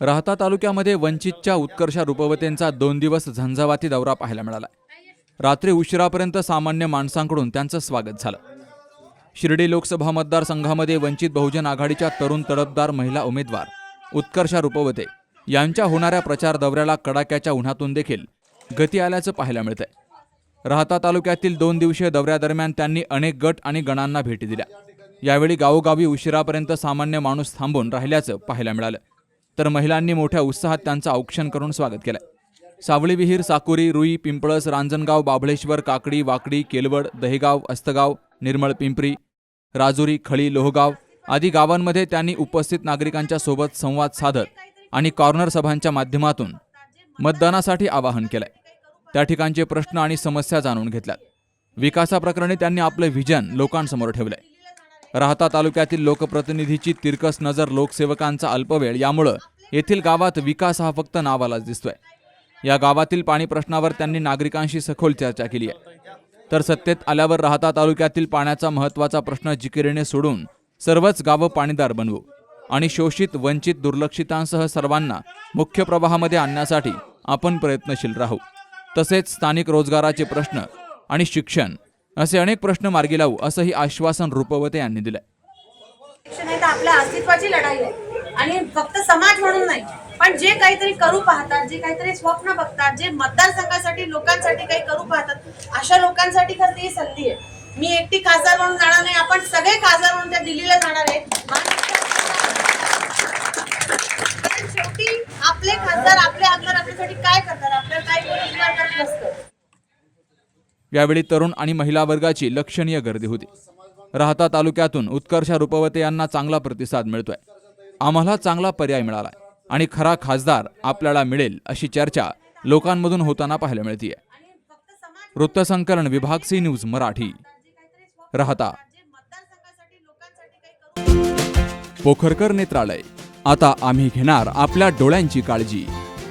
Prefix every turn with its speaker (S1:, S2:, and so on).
S1: राहता तालुक्यामध्ये वंचितच्या उत्कर्षा रुपवतेंचा दोन दिवस झंझावाती दौरा पाहायला मिळाला. रात्री उशिरापर्यंत सामान्य माणसांकडून त्यांचं स्वागत झालं. शिर्डी लोकसभा मतदारसंघामध्ये वंचित बहुजन आघाडीच्या तरुण तडफदार महिला उमेदवार उत्कर्षा रुपवते यांच्या होणाऱ्या प्रचार दौऱ्याला कडाक्याच्या उन्हातून देखील गती आल्याचं पाहायला मिळतंय. राहता तालुक्यातील दोन दिवसीय दौऱ्यादरम्यान त्यांनी अनेक गट आणि गणांना भेटी दिल्या. यावेळी गावोगावी उशिरापर्यंत सामान्य माणूस थांबून राहिल्याचं पाहायला मिळालं. तर महिलांनी मोठ्या उत्साहात त्यांचं औक्षण करून स्वागत केलं सावळी विहीर साकुरी रुई पिंपळस रांजणगाव बाभळेश्वर काकडी वाकडी केलवड दहेगाव अस्तगाव निर्मळ पिंपरी राजुरी खळी लोहगाव आदी गावांमध्ये त्यांनी उपस्थित नागरिकांच्या सोबत संवाद साधत आणि कॉर्नर सभांच्या माध्यमातून मतदानासाठी आवाहन केलंय. त्या ठिकाणचे प्रश्न आणि समस्या जाणून घेतल्यात. विकासाप्रकरणी त्यांनी आपलं व्हिजन लोकांसमोर ठेवलंय. राहता तालुक्यातील लोकप्रतिनिधीची तिरकस नजर लोकसेवकांचा अल्पवेळ यामुळं येथील गावात विकास हा फक्त नावालाच दिसतोय. या गावातील पाणी प्रश्नावर त्यांनी नागरिकांशी सखोल चर्चा केली आहे. तर सत्तेत आल्यावर राहता तालुक्यातील पाण्याचा महत्त्वाचा प्रश्न जिकिरीने सोडून सर्वच गावं पाणीदार बनवू आणि शोषित वंचित दुर्लक्षितांसह सर्वांना मुख्य प्रवाहामध्ये आणण्यासाठी आपण प्रयत्नशील राहू. तसेच स्थानिक रोजगाराचे प्रश्न आणि शिक्षण असे अनेक प्रश्न मार्गी लावू असंही आश्वासन रुपवते यांनी दिलंय.
S2: शिक्षण तर आपल्या अस्तित्वाची लढाई आहे. आणि फक्त समाज म्हणून नाही पण जे काहीतरी करू पाहतात जे काहीतरी स्वप्न बघतात जे मतदारसंघासाठी लोकांसाठी काही करू पाहतात अशा लोकांसाठी खरं ती ही संधी आहे. मी एकटी खासदार म्हणून जाणार नाही आपण सगळे खासदार म्हणून त्या दिल्लीला जाणार आहे. शेवटी आपले खासदार आपले आमदार आपल्यासाठी काय करतात आपल्याला काय रोजगार करत नसतं
S1: यावेळी तरुण आणि महिला वर्गाची लक्षणीय गर्दी होती. राहता तालुक्यातून उत्कर्षा रुपवते यांना चांगला प्रतिसाद मिळतोय. आम्हाला चांगला पर्याय मिळाला आणि खरा खासदार आपल्याला मिळेल अशी चर्चा लोकांमधून होताना पाहायला मिळतीय. वृत्तसंकलन विभाग सी न्यूज मराठी. राहता. पोखरकर नेत्रालय. आता आम्ही घेणार आपल्या डोळ्यांची काळजी.